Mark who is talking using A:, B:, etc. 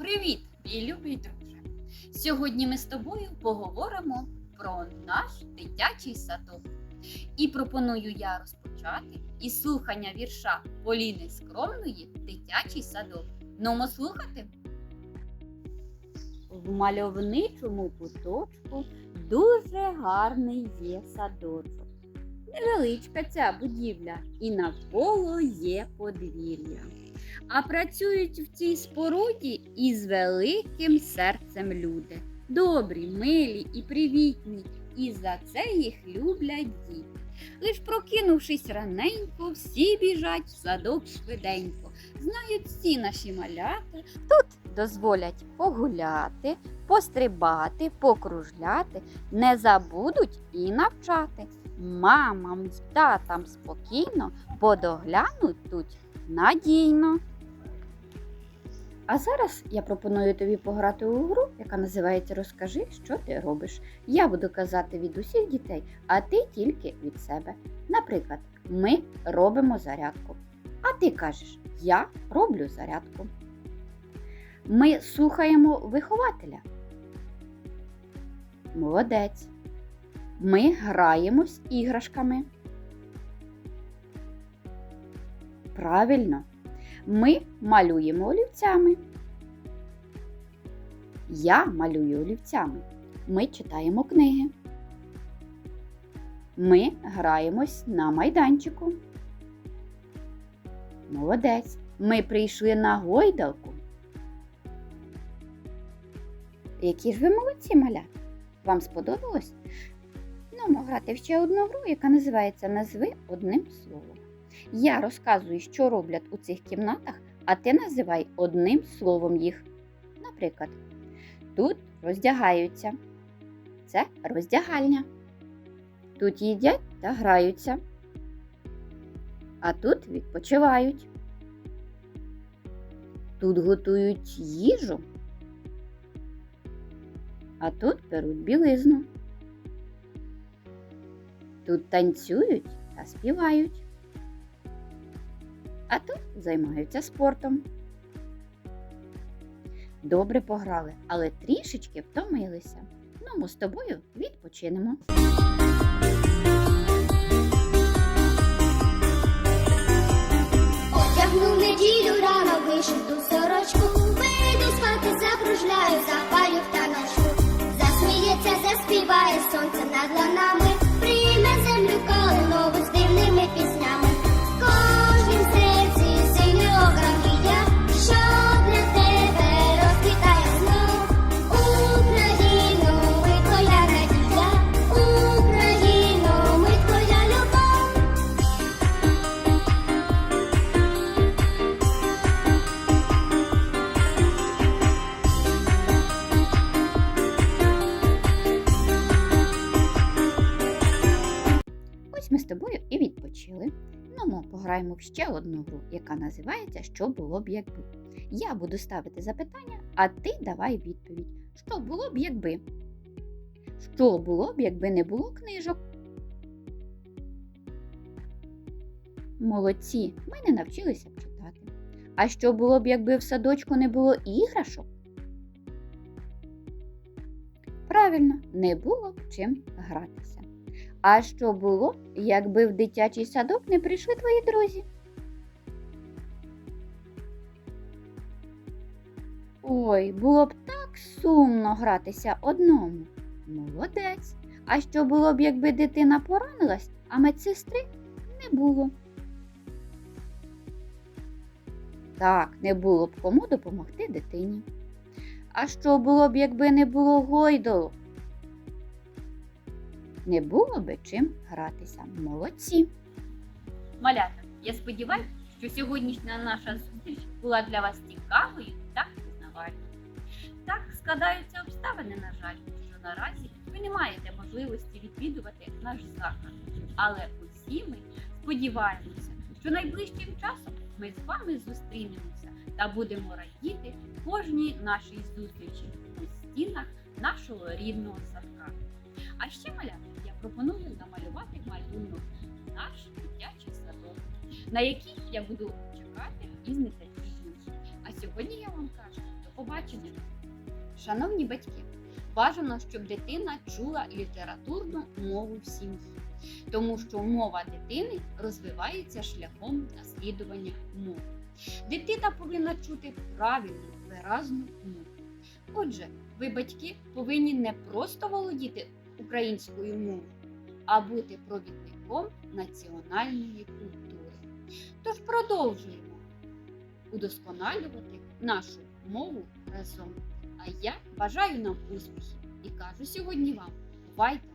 A: Привіт, мій любий друже! Сьогодні ми з тобою поговоримо про наш дитячий садок. І пропоную я розпочати із слухання вірша Поліни Скромної Дитячий садок. Нумо слухати. В мальовничому куточку дуже гарний є садочок. Невеличка ця будівля, і навколо є подвір'я. А працюють в цій споруді із великим серцем люди. Добрі, милі і привітні, і за це їх люблять діти. Лиш прокинувшись раненько, всі біжать в садок швиденько. Знають всі наші малята. Тут дозволять погуляти, пострибати, покружляти, не забудуть і навчати. Мамам татам спокійно подоглянуть тут надійно. А зараз я пропоную тобі пограти у гру, яка називається Розкажи, що ти робиш. Я буду казати від усіх дітей, а ти тільки від себе. Наприклад, ми робимо зарядку. А ти кажеш, я роблю зарядку. Ми слухаємо вихователя. Молодець. Ми граємо з іграшками. Правильно. Ми малюємо олівцями. Я малюю олівцями. Ми читаємо книги. Ми граємось на майданчику. Молодець. Ми прийшли на гойдалку. Які ж ви молодці, маля? Вам сподобалось? Ну, грати в ще одну гру, яка називається Назви одним словом. Я розказую, що роблять у цих кімнатах, а ти називай одним словом їх. Наприклад, тут роздягаються. Це роздягальня. Тут їдять та граються. А тут відпочивають. Тут готують їжу. А тут беруть білизну. Тут танцюють та співають а тут займаються спортом. Добре пограли, але трішечки втомилися. Ну, ми з тобою відпочинемо.
B: Одягну неділю рано вишиту сорочку, вийду з хати, закружляю, запалю в таночку. Засміється, заспіває сонце над ланами,
A: Ми з тобою і відпочили. Ну, ми пограємо в ще одну гру, яка називається Що було б якби. Я буду ставити запитання, а ти давай відповідь. Що було б якби? Що було б, якби не було книжок? Молодці, ми не навчилися б читати. А що було б, якби в садочку не було іграшок? Правильно, не було б чим гратися. А що було, якби в дитячий садок не прийшли твої друзі? Ой, було б так сумно гратися одному. Молодець. А що було б, якби дитина поранилась, а медсестри не було? Так, не було б кому допомогти дитині. А що було б, якби не було гойдолу? Не було би чим гратися. Молодці. Малята, я сподіваюся, що сьогоднішня наша зустріч була для вас цікавою та пізнавальною. Так складаються обставини, на жаль, що наразі ви не маєте можливості відвідувати наш заклад. Але усі ми сподіваємося, що найближчим часом ми з вами зустрінемося та будемо радіти кожній нашій зустрічі у стінах нашого рідного садка. А ще малята, я пропоную намалювати малюнок наш дитячий садок, на який я буду чекати із нетерпінням. А сьогодні я вам кажу до побачення. Шановні батьки, бажано, щоб дитина чула літературну мову в сім'ї, тому що мова дитини розвивається шляхом наслідування мови. Дитина повинна чути правильну, виразну мову. Отже, ви, батьки, повинні не просто володіти українською мовою, а бути провідником національної культури. Тож продовжуємо удосконалювати нашу мову разом. А я бажаю нам успіхів і кажу сьогодні вам бувайте